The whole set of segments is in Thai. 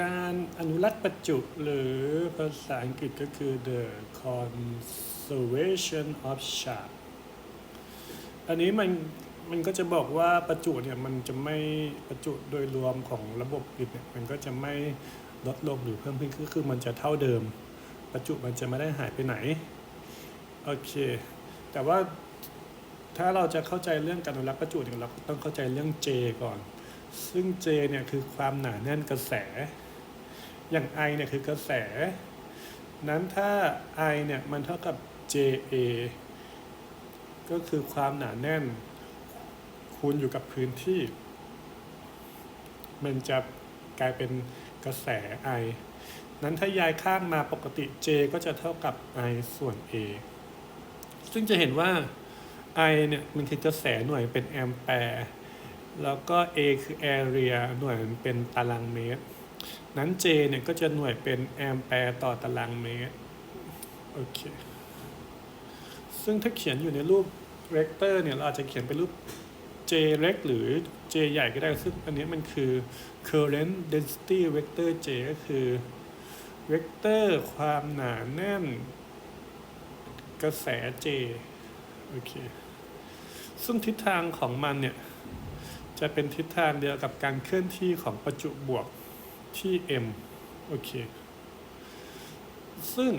การอนุรักษ์ประจุหรือภาษาอังกฤษก็คือ the conservation of sharp อันนี้มันมันก็จะบอกว่าประจุเนี่ยมันจะไม่ประจุโดยรวมของระบบปิดเนี่ยมันก็จะไม่ลดลงหรือเพิ่มขึ้นก็คือมันจะเท่าเดิม ประจุมันจะไม่ได้หายไปไหนโอเค แต่ว่าถ้าเราจะเข้าใจเรื่องการอนุรักษ์ประจุเนี่ยเราต้องเข้าใจเรื่อง J ก่อน ซึ่ง J เนี่ยคือความหนาแน่นกระแส อย่าง I เนี่ยคือกระแส นั้นถ้า I เนี่ยมันเท่ากับ JA ก็คือความหนาแน่น คูณอยู่กับพื้นที่ มันจะกลายเป็นกระแส I นั้นถ้าย้ายข้างมาปกติ J ก็จะเท่ากับ I ส่วน A ซึ่งจะเห็นว่า I เนี่ยมันคือกระแสหน่วยเป็นแอมแปร์ แล้วก็ A คือ area หน่วยมันเป็นตารางเมตร นั้น J เนี่ยก็จะหน่วยเป็นแอมแปร์ต่อตารางเมตร โอเค ซึ่งถ้าเขียนอยู่ในรูปเวกเตอร์เนี่ยเราอาจจะเขียนเป็นรูป J เล็กหรือ J ใหญ่ก็ได้ ซึ่งอันนี้มันคือ current density vector J ก็คือเวกเตอร์ความหนาแน่น กระแส J โอเค ซึ่งทิศทางของมันเนี่ย จะเป็นทิศทางเดียวกับการเคลื่อนที่ของประจุบวก ที่ m โอเค ซึ่ง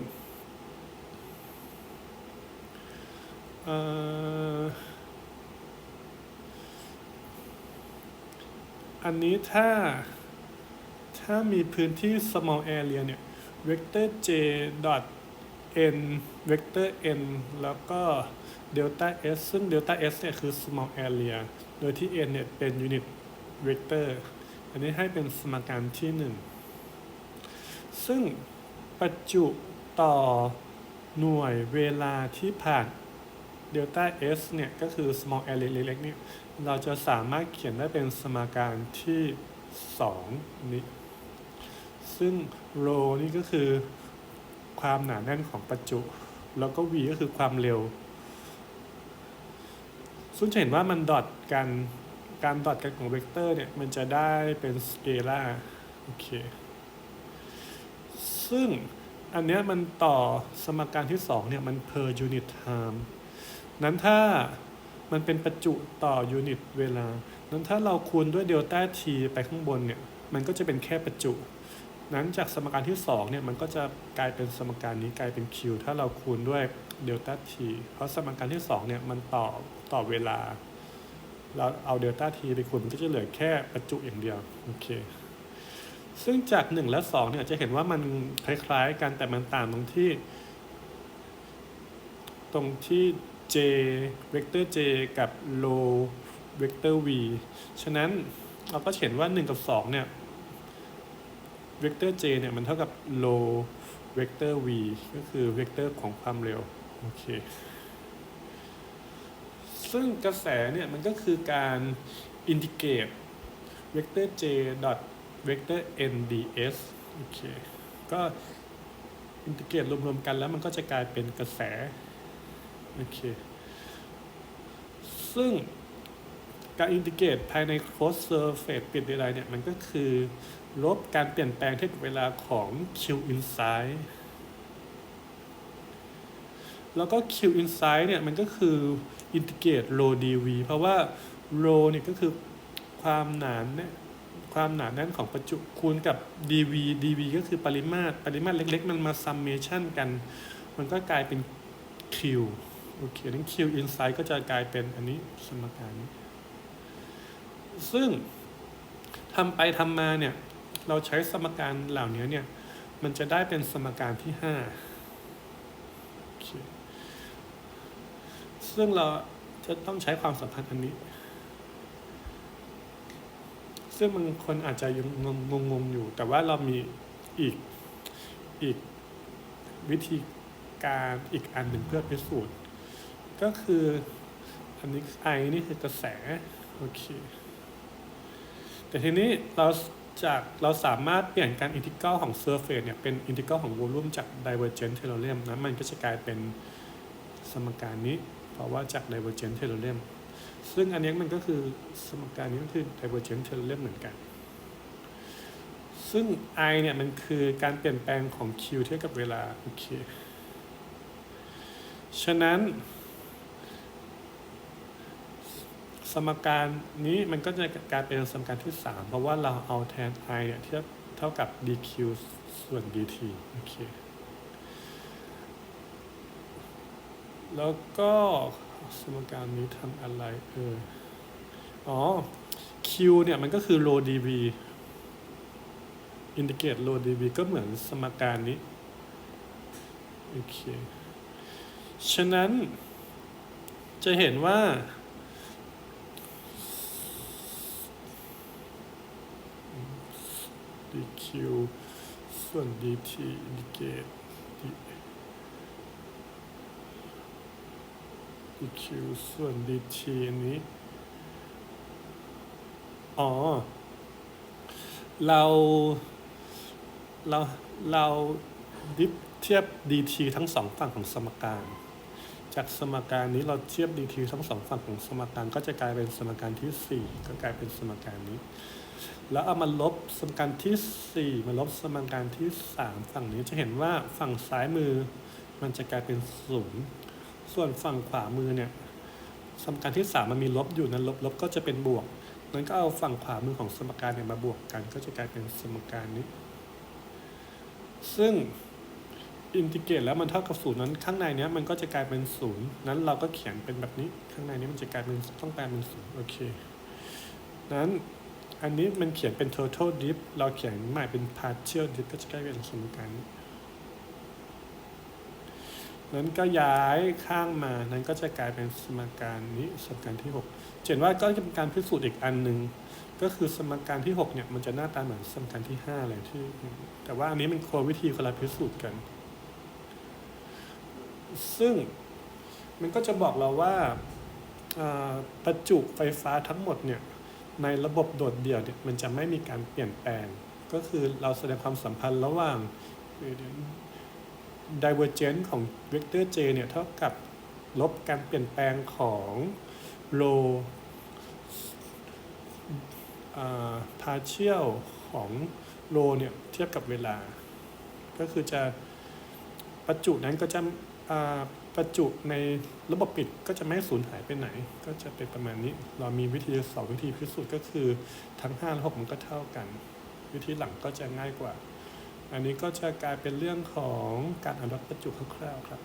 อันนี้ถ้า ถ้ามีพื้นที่ small area เนี่ย vector j dot n vector n แล้วก็ delta s ซึ่ง delta s เนี่ยคือ small area โดยที่ n เนี่ยเป็น unit vector อันนี้ให้เป็นสมการที่หนึ่งซึ่งประจุต่อหน่วยเวลาที่ผ่าน delta s เนี่ย ก็คือ small area เล็กๆเนี่ย เราจะสามารถเขียนได้เป็นสมการที่ 2 นี้ ซึ่ง rho นี่ก็คือความหนาแน่นของประจุ แล้วก็ v ก็คือความเร็ว ซึ่งจะเห็นว่ามันดอทกัน การดอทกันของเวกเตอร์เนี่ย มันจะได้เป็นสเกลาร์โอเค ซึ่งอันเนี้ยมันต่อสมการที่ 2 เนี่ย มัน per unit time นั้นถ้ามันเป็นประจุต่อยูนิตเวลา นั้นถ้าเราคูณด้วยเดลต้า t ไปข้างบนเนี่ย มันก็จะเป็นแค่ประจุ นั้นจากสมการที่ 2 เนี่ย มันก็จะกลายเป็นสมการนี้กลายเป็น q ถ้าเราคูณด้วยเดลต้า t เพราะสมการที่ 2 เนี่ย มันต่อต่อเวลา เราเอาเดลต้า t ไปคูณมันก็จะเหลือแค่ประจุอย่างเดียวโอเคซึ่งจาก 1 และ2เนี่ยจะเห็นว่ามันคล้ายๆกันแต่มันต่างตรงที่ ตรงที่ j เวกเตอร์ j กับ rho เวกเตอร์ v ฉะนั้นเราก็เห็นว่า 1 กับ 2 เนี่ยเวกเตอร์ j เนี่ยมันเท่ากับ rho เวกเตอร์ v ก็คือเวกเตอร์ของความเร็ว โอเค ซึ่งกระแสเนี่ยมันก็คือการอินทิเกรตเวกเตอร์ j ดอทเวกเตอร์ n ds โอเค ก็อินทิเกรตรวมๆกันแล้วมันก็จะกลายเป็นกระแส โอเค ซึ่งการอินทิเกรตภายใน closed surface ปิดใดๆเนี่ย มันก็คือลบการเปลี่ยนแปลงเทคนิคเวลาของ Q inside แล้วก็ Q inside เนี่ยมันก็คืออินทิเกรต rho dv เพราะว่า rho เนี่ยก็คือความหนาแน่นความหนาแน่นของประจุคูณกับ dv dv ก็คือปริมาตรปริมาตรเล็กๆ มันมา summation กัน มันก็กลายเป็น Q โอเคนั้น Q inside ก็จะกลายเป็นอันนี้สมการนี้ ซึ่งทำไปทำมาเนี่ย เราใช้สมการเหล่านี้เนี่ย มันจะได้เป็นสมการที่ 5โอเค ซึ่งเราจะต้องใช้ความสัมพันธ์อันนี้ ซึ่งบางคนอาจจะยังงงงๆอยู่ แต่ว่าเรามีอีกอีกวิธีการอีกอันหนึ่งเพื่อพิสูจน์ ก็คืออันนี้ไอนี่คือกระแสโอเคแต่ทีนี้เราจากเราสามารถเปลี่ยนการอินทิกรัลของเซอร์เฟสเนี่ยเป็นอินทิกรัลของวอลลุ่มจาก divergent theorem นะมันก็จะกลายเป็นสมการนี้ เพราะว่าจาก divergent theorem ซึ่งอันนี้มันก็คือสมการนี้ก็คือ divergent theorem เหมือนกัน ซึ่ง i เนี่ยมันคือการเปลี่ยนแปลงของ q เทียบกับเวลา โอเค ฉะนั้น สมการนี้มันก็จะกลายเป็นสมการที่ 3 เพราะว่าเราเอาแทน i เนี่ยเทียบเท่ากับ dq ส่วน dt โอเค แล้วก็สมการนี้ทำอะไรเอออ๋อ q เนี่ยมันก็คือ rho dv indicate rho dv ก็เหมือนสมการนี้ โอเค ฉะนั้นจะเห็นว่า dq ส่วน dt indicate dq ส่วน dt อันนี้ อ๋อ เรา เรา เราดิฟเทียบ dt ทั้งสองฝั่งของสมการ จากสมการนี้เราเทียบ dt ทั้งสองฝั่งของสมการก็จะกลายเป็นสมการที่ 4 ก็กลายเป็นสมการนี้ แล้วเอามาลบสมการที่ 4 มาลบสมการที่ 3 ฝั่งนี้จะเห็นว่าฝั่งซ้ายมือมันจะกลายเป็นศูนย์ ส่วนฝั่งขวามือเนี่ยสมการที่ 3 มันมีลบอยู่นั้นลบลบก็จะเป็นบวกนั้นก็เอาฝั่งขวามือของสมการเนี่ยมาบวกกัน ก็จะกลายเป็นสมการนี้ ซึ่งอินทิเกรตแล้วมันเท่ากับศูนย์นั้นข้างในเนี้ยมันก็จะกลายเป็นศูนย์นั้นเราก็เขียนเป็นแบบนี้ข้างในนี้มันจะกลายเป็นต้องแปลเป็นศูนย์โอเคนั้นอันนี้มันเขียนเป็น total dip เราเขียนใหม่เป็น partial dip ก็จะกลายเป็นสมการนี้ นั้นก็ย้ายข้างมานั้นก็จะกลายเป็นสมการนี้สมการที่ 6 เห็นว่าก็จะเป็นการพิสูจน์อีกอันหนึ่งก็คือสมการที่ 6 เนี่ยมันจะหน้าตาเหมือนสมการที่ 5 เลยที่ แต่ว่าอันนี้มันคนวิธีคนละพิสูจน์กัน ซึ่งมันก็จะบอกเราว่าอ่าประจุไฟฟ้าทั้งหมดเนี่ยในระบบโดดเดี่ยวเนี่ยมันจะไม่มีการเปลี่ยนแปลง ก็คือเราแสดงความสัมพันธ์ระหว่าง divergence ของเวกเตอร์ j เนี่ยเท่ากับลบการเปลี่ยนแปลงของ rho อ่า partial ของ rho เนี่ยเทียบกับเวลา ก็คือจะประจุนั้นก็จะประจุในระบบปิดก็จะไม่สูญหายไปไหน ก็จะเป็นประมาณนี้ เรามีวิธีสองวิธีพิสูจน์ก็คือทั้ง5และ6มันก็เท่ากัน วิธีหลังก็จะง่ายกว่า อันนี้ก็จะกลายเป็นเรื่องของการอนุรักษ์ประจุคร่าวๆครับ